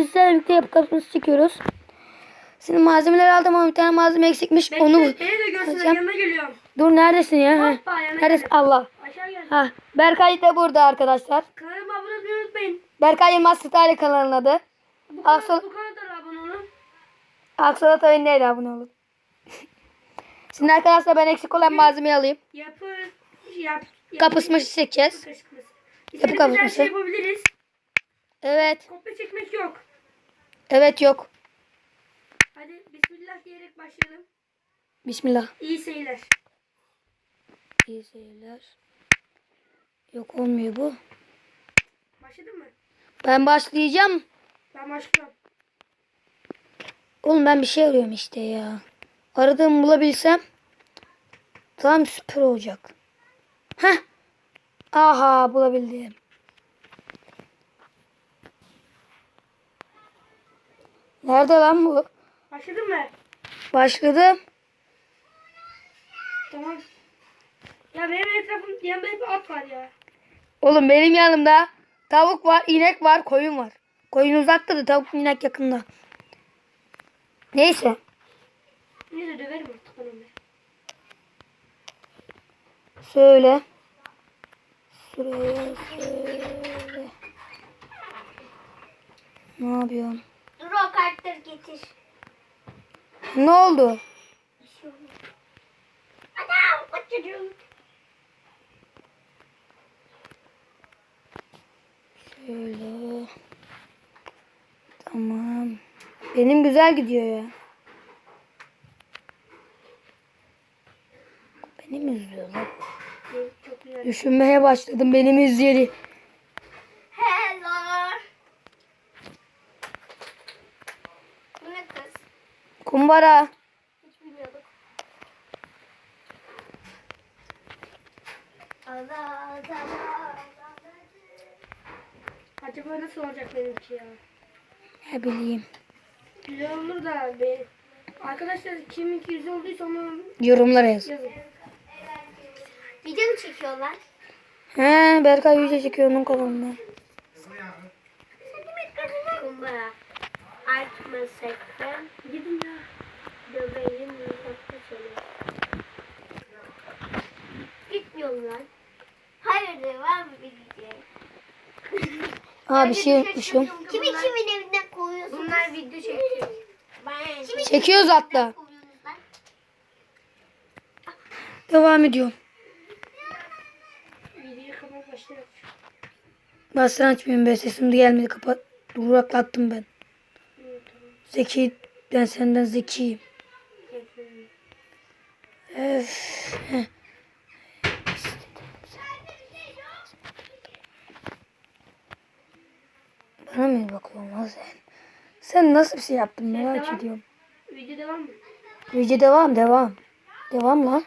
biz sizlerle birlikte yapı kapımızı çekiyoruz. Şimdi malzemeleri aldım ama bir tane malzeme eksikmiş. Bekle, Onu beni de Hocam. yanına geliyorum. Dur neredesin ya? Hoppa, Neredesin? Allah. Ha. Berkay da burada arkadaşlar. Kanalıma abone olmayı unutmayın. Berkay Yılmaz Style kanalının adı. Bu kanala, bu kanala abone olun. Aksalat oyunlara abone olun. Şimdi arkadaşlar ben eksik olan malzemeyi alayım. Yapı, yap, yap Kapısmışı çekeceğiz. Yapı kapısması. şeyi yapabiliriz. Evet. Kopya çekmek yok. Evet yok. Hadi bismillah diyerek başlayalım. Bismillah. İyi seyirler. İyi seyirler. Yok olmuyor bu. Başladın mı? Ben başlayacağım. Ben başlıyorum. Oğlum ben bir şey arıyorum işte ya. Aradığımı bulabilsem tam süper olacak. Heh. Aha bulabildim. Nerede lan bu? Başladın mı? Başladım. Tamam. Ya benim etrafım yanında hep at var ya. Oğlum benim yanımda tavuk var, inek var, koyun var. Koyun uzakta da tavuk inek yakında. Neyse. Neyse döverim artık ben. Söyle. Şuraya söyle. Ne yapıyorsun? O kartları getir. Ne oldu? Anam kaçırıyorum. Şöyle. Tamam. Benim güzel gidiyor ya. Benim izliyor lan. Düşünmeye başladım benim izleri. Hello. Bu ne kız? Kumbara. Hiç bilmiyorduk. Acaba nasıl olacak benimki ya? Ne bileyim. Güzel olur da be. Arkadaşlar kiminki güzel olduysa onu Yorumlara yaz. yazın. Video mu çekiyorlar? He Berkay yüce çekiyor onun kanalında. Kumbara. Artmasak ben Gidin ya. Döverim yumurta seni. Gitmiyorum lan. Hayır var mı video? Aa bir şey unutmuşum. Kimi kimin evinden kovuyorsunuz? Bunlar video çekiyor. Kimi Çekiyoruz hatta. kovuyorsunuz lan? Devam ediyorum. Videoyu kapat başlayalım. Ben sen açmıyorum be sesim de gelmedi kapat. Duraklattım ben. Zeki ben senden zekiyim. Öf. Bana mı bakıyorsun lan sen? Sen nasıl bir şey yaptın merak devam. ediyorum. Video devam mı? Video devam devam. Devam lan.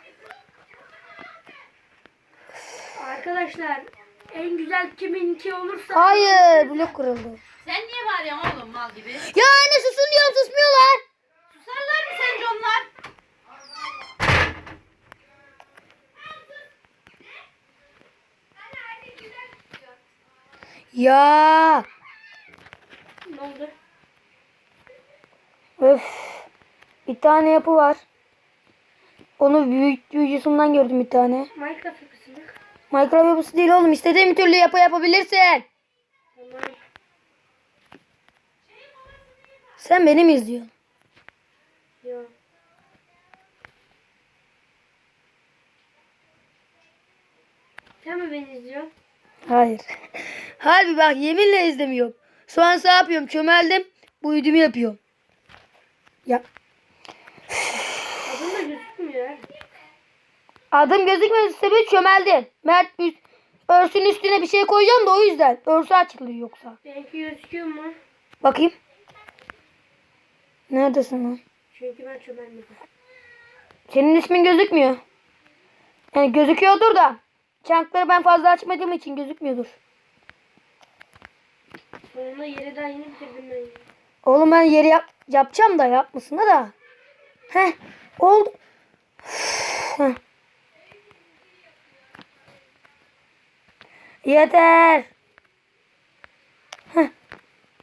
Arkadaşlar en güzel kiminki olursa Hayır blok kırıldı. Sen niye bağırıyorsun oğlum mal gibi? Ya anne susun diyorum susmuyorlar. Susarlar mı sence onlar? Ya. ne oldu? Öf. Bir tane yapı var. Onu büyük büyücüsünden gördüm bir tane. Minecraft yapısını. Minecraft yapısı değil oğlum. İstediğin türlü yapı yapabilirsin. Tamam. Sen beni mi izliyorsun? Yok. Sen mi beni izliyorsun? Hayır. Harbi bak yeminle izlemiyorum. Sonra ne yapıyorum? Çömeldim. Bu uydumu yapıyorum. Ya Adın da gözükmüyor. adım gözükmedi sebebi çömeldin. Mert üst, örsün üstüne bir şey koyacağım da o yüzden. Örsü açılıyor yoksa. Benimki gözüküyor mu? Bakayım. Neredesin lan? Çünkü ben çömelmedim. Senin ismin gözükmüyor. Yani gözüküyordur da. Çankları ben fazla açmadığım için gözükmüyordur. Sonunda yeri daha yeni bitirdim ben. ya. Oğlum ben yeri yap yapacağım da yapmasın da. Heh. Oldu. Heh. Yeter. Heh.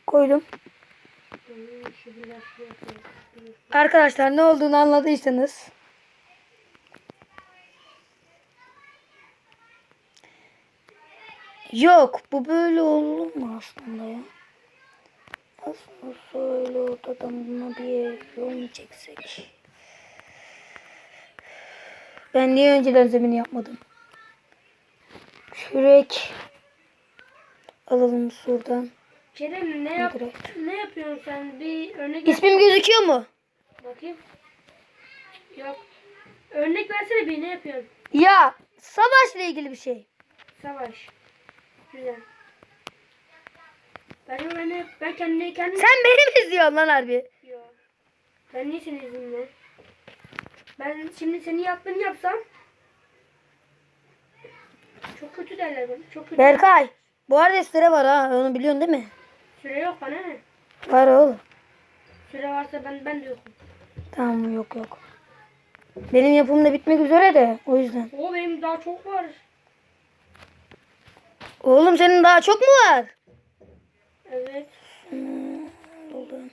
Koydum. Yapıyor. Arkadaşlar ne olduğunu anladıysanız. Yok bu böyle olur mu aslında ya? Aslında şöyle ortadan buna bir yol mu çeksek? Ben niye önceden zemin yapmadım? Kürek alalım şuradan. Kerem ne yap Direkt. ne yapıyorsun sen? Bir örnek İsmim gözüküyor mu? bakayım. Yok. Örnek versene bir ne yapıyorsun? Ya savaşla ilgili bir şey. Savaş. Güzel. Ben ben ben kendi kendim Sen beni mi izliyorsun lan harbi? Yok. Ben niye seni izleyeyim Ben şimdi senin yaptığını yapsam çok kötü derler bana. Çok kötü. Berkay. Bu arada süre var ha. Onu biliyorsun değil mi? Süre yok bana ne? Var oğlum. Süre varsa ben ben de yokum. Tamam yok yok. Benim yapımım da bitmek üzere de o yüzden. O benim daha çok var. Oğlum senin daha çok mu var? Evet. Alalım.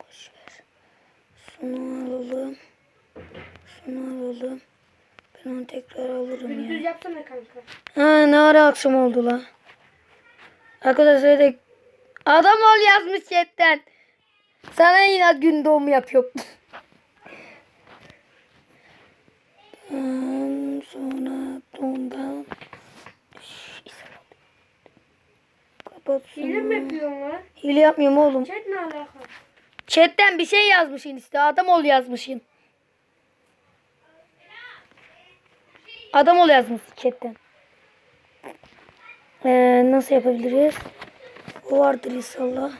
Boş ver. Şunu alalım. Şunu alalım. Ben onu tekrar alırım Gündüz ya. yapsana kanka. Ha ne ara akşam oldu la. Arkadaşlar da adam ol yazmış chatten. Sana inat gün doğumu yapıyor. Sonra ondan kapat Hile mi yapıyorsun lan? Hile yapmıyorum oğlum. Chat ne alaka? Chatten bir şey yazmışsın işte. Adam ol yazmışsın. Adam ol yazmış chatten. Ee, nasıl yapabiliriz? O vardır inşallah.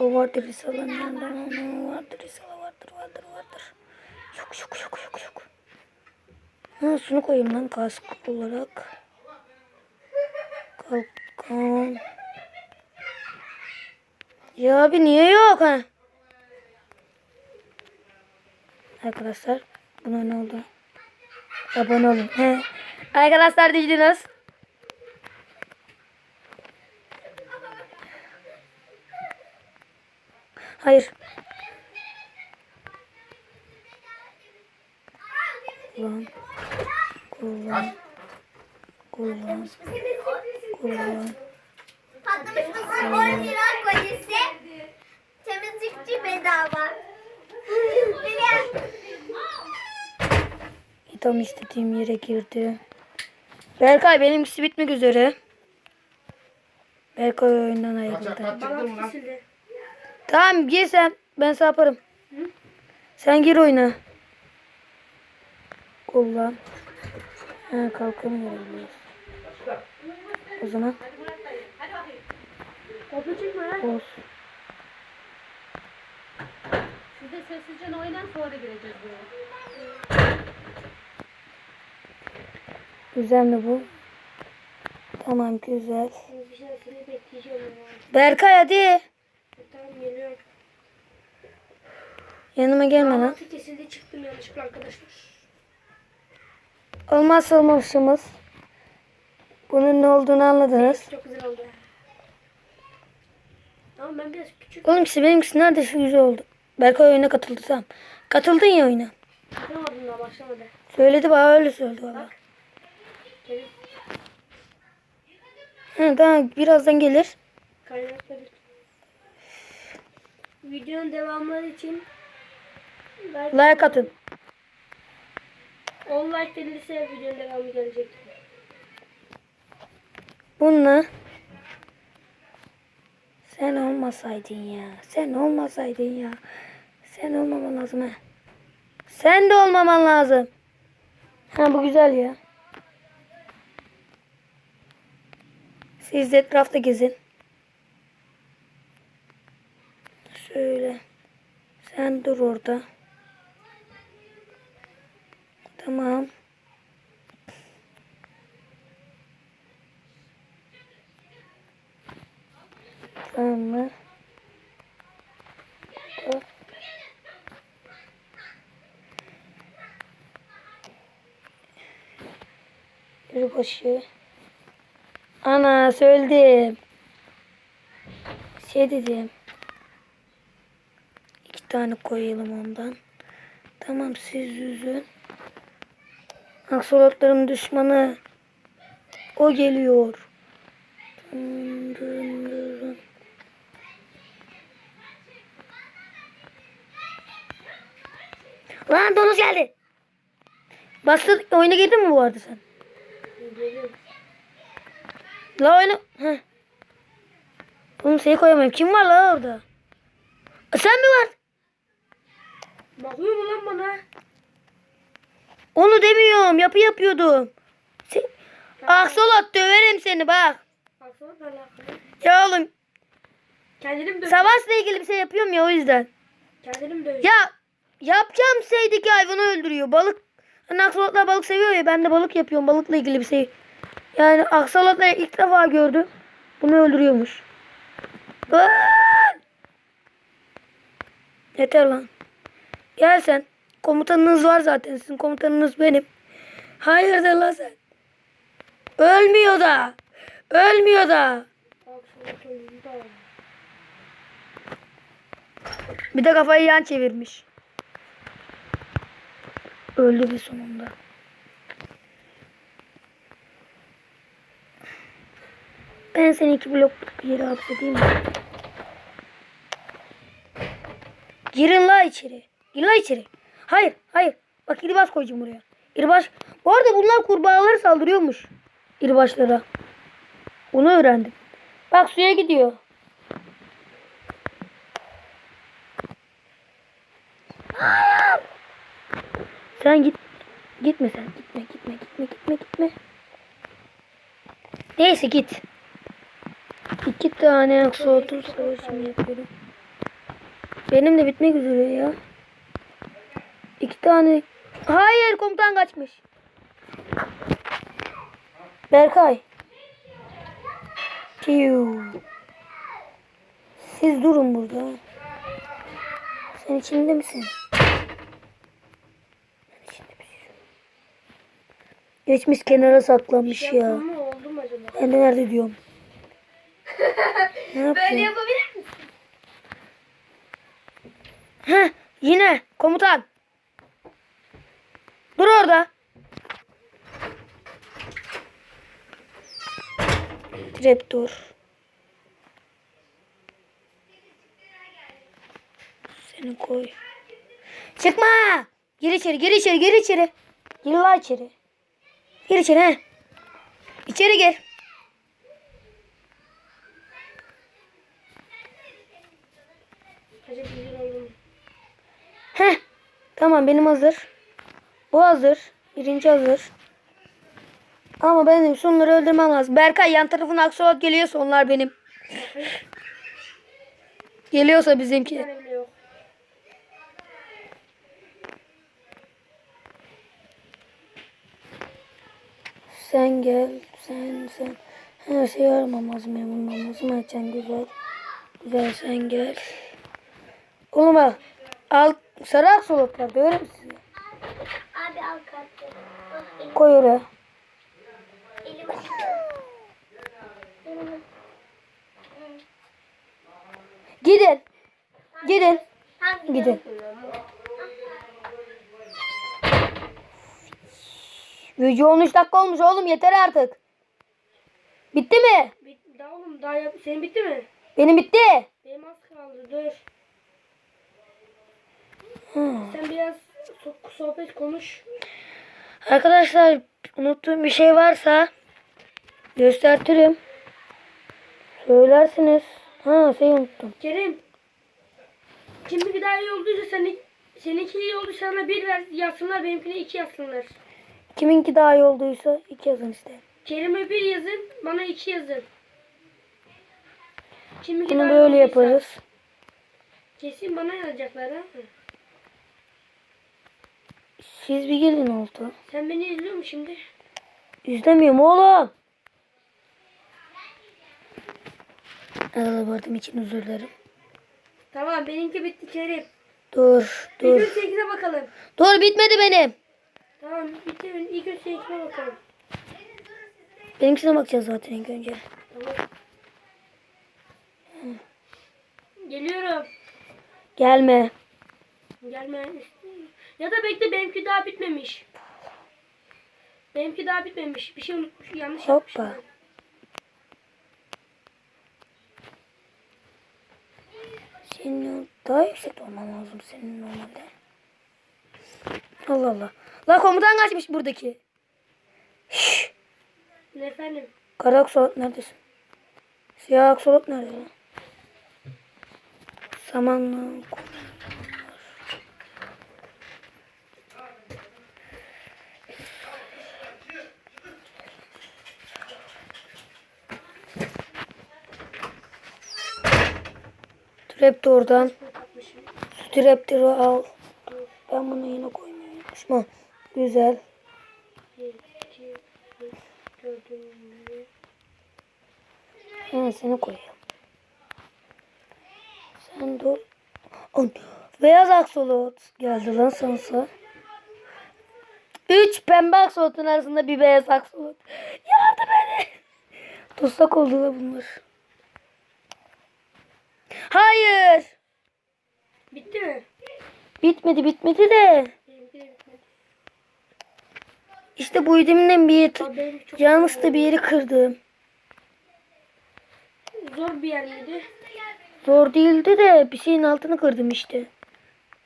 O vardır inşallah. Onu vardır inşallah. Vardır vardır vardır. Yok yok yok yok yok. Ha, şunu koyayım lan kask olarak. Kalkan. Ya abi niye yok ha? Arkadaşlar buna ne oldu? Abone olun. He. Arkadaşlar dediniz. Hayır. Kullan. Kullan. Kullan. Patlamış mısır 10 lira kolisi. Temizlikçi bedava. Tam istediğim yere girdi. Berkay benimkisi bitmek üzere. Berkay oyundan ayrıldı. Tamam gir sen. Ben sana yaparım. Sen gir oyuna. Kullan. Ha kalkanı görebiliyoruz. O zaman Kopya çekme lan. olsun. Siz de sessizce oynayın sonra gireceğiz buraya. Güzel mi bu? Tamam güzel. Bir şey seni bekleyeceğim ya. Berkay hadi. Tamam geliyorum. Yanıma gelme lan. Kesildi çıktım yanlışlıkla arkadaşlar. Olmazsa olmazımız. Bunun ne olduğunu anladınız. Çok güzel oldu. Ama ben biraz küçük Oğlumkisi benimkisi neredeyse güzel oldu. Berkay oyuna katıldı tamam. Katıldın ya oyuna. yapamadım daha başlamadı. Söyledi bana öyle söyledi valla. Gelin He tamam birazdan gelir. Videonun devamları için like, Like atın. 10 like gelirse videonun devamı gelecek. Bununla sen olmasaydın ya. Sen olmasaydın ya. Sen olmaman lazım ha. Sen de olmaman lazım. Ha bu güzel ya. Siz de etrafta gezin. Şöyle. Sen dur orada. Tamam. Tamam mı? Dur. Yürü başı. Ana söyledim. Şey dedim. İki tane koyalım ondan. Tamam siz yüzün. Aksolotların düşmanı. O geliyor. Dın dın dın. Lan donuz geldi. Bastı oyuna girdin mi bu arada sen? Geliyorum. La oyna. Heh. Oğlum seni koyamıyorum. Kim var la orada? E, Sen mi var? Bakıyor mu lan bana? Onu demiyorum. Yapı yapıyordum. Sen... Aksolot döverim seni bak. Ya oğlum dövüyor. savaşla ilgili bir şey yapıyorum ya o yüzden. Kendinim dövüyor. Ya yapacağım şeydeki hayvanı öldürüyor. Balık. Hani aksolotlar balık seviyor ya ben de balık yapıyorum. Balıkla ilgili bir şey. Yani aksolotları ilk defa gördüm. Bunu öldürüyormuş. Yeter lan. Gel sen. Komutanınız var zaten. Sizin komutanınız benim. Hayırdır lan sen? Ölmüyor da. Ölmüyor da. Bir de kafayı yan çevirmiş. Öldü bir sonunda. Ben seni iki blokluk bir yere hapsedeyim? Girin la içeri. Gir la içeri. Hayır, hayır. Bak irbaş koyacağım buraya. İrbaş. Bu arada bunlar kurbağaları saldırıyormuş. İrbaşlara. Onu öğrendim. Bak suya gidiyor. Sen git. Gitme sen. Gitme gitme gitme gitme gitme. Neyse git. İki tane aksolotl savaşımı yapıyorum. Benim de bitmek üzere ya. İki tane. Hayır komutan kaçmış. Berkay. Piu. Siz durun burada. Sen içinde misin? Geçmiş kenara saklanmış ya. Mu acaba? Ben de nerede diyorum. ne Böyle yapıyor? yapabilir misin? Heh, yine komutan. Dur orada. Raptor. Seni koy. Çıkma. Gir içeri, gir içeri, gir içeri. Gir la içeri. Gir içeri he. İçeri gir. Heh. Tamam benim hazır. Bu hazır. Birinci hazır. Ama benim sonları öldürmem lazım. Berkay yan tarafına aksolot geliyorsa onlar benim. Geliyorsa bizimki. tane bile yok. Sen gel. Sen sen. Her şeyi aramam lazım. Bulmam lazım. Açan güzel. Güzel sen gel. Oğlum bak. Al sarı aksolotlar. Döverim sizi. Abi al kartı. Koy oraya. Elimi Gidin. Gidin. Gidin. Video 13 dakika olmuş oğlum yeter artık. Bitti mi? Bit daha oğlum daha yap. Senin bitti mi? Benim bitti. Benim az kaldı. Dur. Sen biraz so- sohbet konuş. Arkadaşlar unuttuğum bir şey varsa göstertirim. Söylersiniz. Ha şey unuttum. Kerim. Kiminki daha iyi olduysa senin seninki iyi oldu sana bir ver, yazsınlar benimkine iki yazsınlar. Kiminki daha iyi olduysa iki yazın işte. Kerim'e bir yazın bana iki yazın. Kiminki Bunu daha böyle olduysa yaparız. Kesin bana yazacaklar ha. Siz bir gelin oldu. Sen beni izliyor musun şimdi? İzlemiyorum oğlum. Aralarım için özür dilerim. Tamam benimki bitti Kerim. Dur dur. önce seninkine bakalım. Dur bitmedi benim. Tamam bitti. İlk önce seninkine bakalım. Benimkisine bakacağız zaten ilk önce. Tamam. Gelme. Gelme. Ya da bekle benimki daha bitmemiş. Benimki daha bitmemiş. Bir şey unutmuş. Yanlış Hoppa. yapmışım. Senin daha yüksek olman lazım senin normalde. Allah Allah. La komutan kaçmış buradaki. Şşş. Ne efendim? Kara aksolot neredesin? Siyah aksolot nerede. Kapatmışım. Şu trapleri al. Ben bunu yine koymayı Ha, Güzel. Ha, seni koyayım. Sen dur. An, Beyaz aksolot geldi lan sansa. Üç pembe aksolotun arasında bir beyaz aksolot. Yardım edin. Tutsak oldular bunlar. Hayır. Bitti mi? Bitmedi bitmedi de. İşte bu deminden bir yeri, çok yanlışlıkla bir yeri kırdım. zor bir yer miydi? Zor değildi de bir şeyin altını kırdım işte.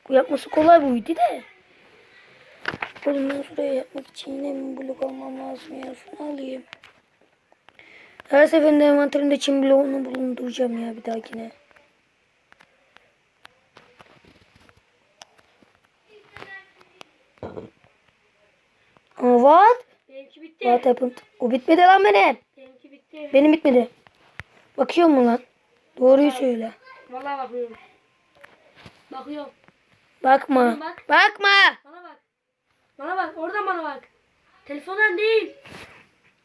Bu yapması kolay buydu de. Oğlum ben şuraya yapmak için yine mi blok almam lazım ya. Şunu alayım. Her seferinde envanterimde çim bloğunu bulunduracağım ya bir dahakine. Aa, what? Benimki bitti. What happened? O bitmedi lan benim. Benimki bitti. Benim bitmedi. Bakıyor mu lan? Doğruyu söyle. Vallahi bakıyorum. Bakıyorum. Bakma. Bak. Bakma. Bana bak. Bana bak. Oradan bana bak. Telefondan değil.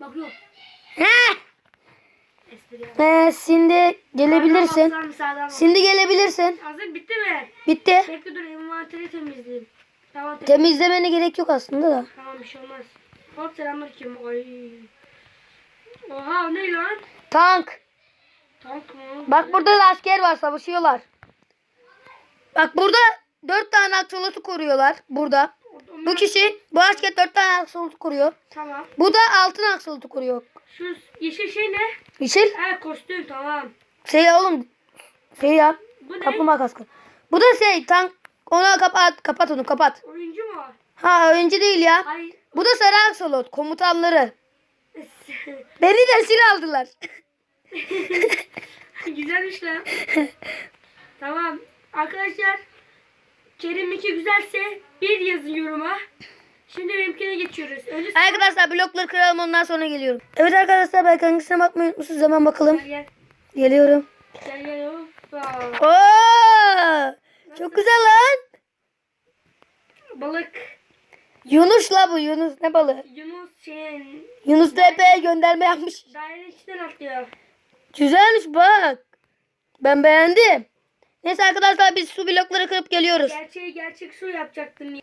Bakıyorum. Yap. Ee, şimdi gelebilirsin. Sağdan bak, sağdan bak. Şimdi gelebilirsin. Hazır bitti mi? Bitti. Bekle dur envanteri temizleyeyim. Tamam te- Temizlemene gerek yok aslında da. Tamam bir şey olmaz. Hop selamünaleyküm. Ay. Oha o ne lan? Tank. Tank mı? Bak burada da asker var savaşıyorlar. Bak burada dört tane aksolotu koruyorlar. Burada. Bu kişi bu asker dört tane aksolotu koruyor. Tamam. Bu da altın aksolotu koruyor. Şu yeşil şey ne? Yeşil. Ha kostüm tamam. Şey oğlum. Şey ya. Bu ne? Kaplumbağa kaskı. Bu da şey tank. Ona kapat. Kapat onu kapat. Oyuncu mu? Ha önce değil ya. Hayır. Bu da sarı aksolot. Komutanları. Beni de esir aldılar. Güzelmiş lan. tamam. Arkadaşlar Kerim 2 güzelse bir yazın yoruma. Şimdi benimkine geçiyoruz. Önce Arkadaşlar blokları kıralım ondan sonra geliyorum. Evet arkadaşlar belki hangisine bakmayı unutmuşsunuz hemen bakalım. Gel gel. Geliyorum. Gel gel. Hoppa. Oo! Çok güzel lan. Balık. Yunus la bu Yunus ne balığı? Yunus şeyin Yunus TP'ye gönderme yapmış. dairenin içinden atlıyor. Güzelmiş bak. Ben beğendim. Neyse arkadaşlar biz su blokları kırıp geliyoruz. Gerçeği gerçek su yapacaktım.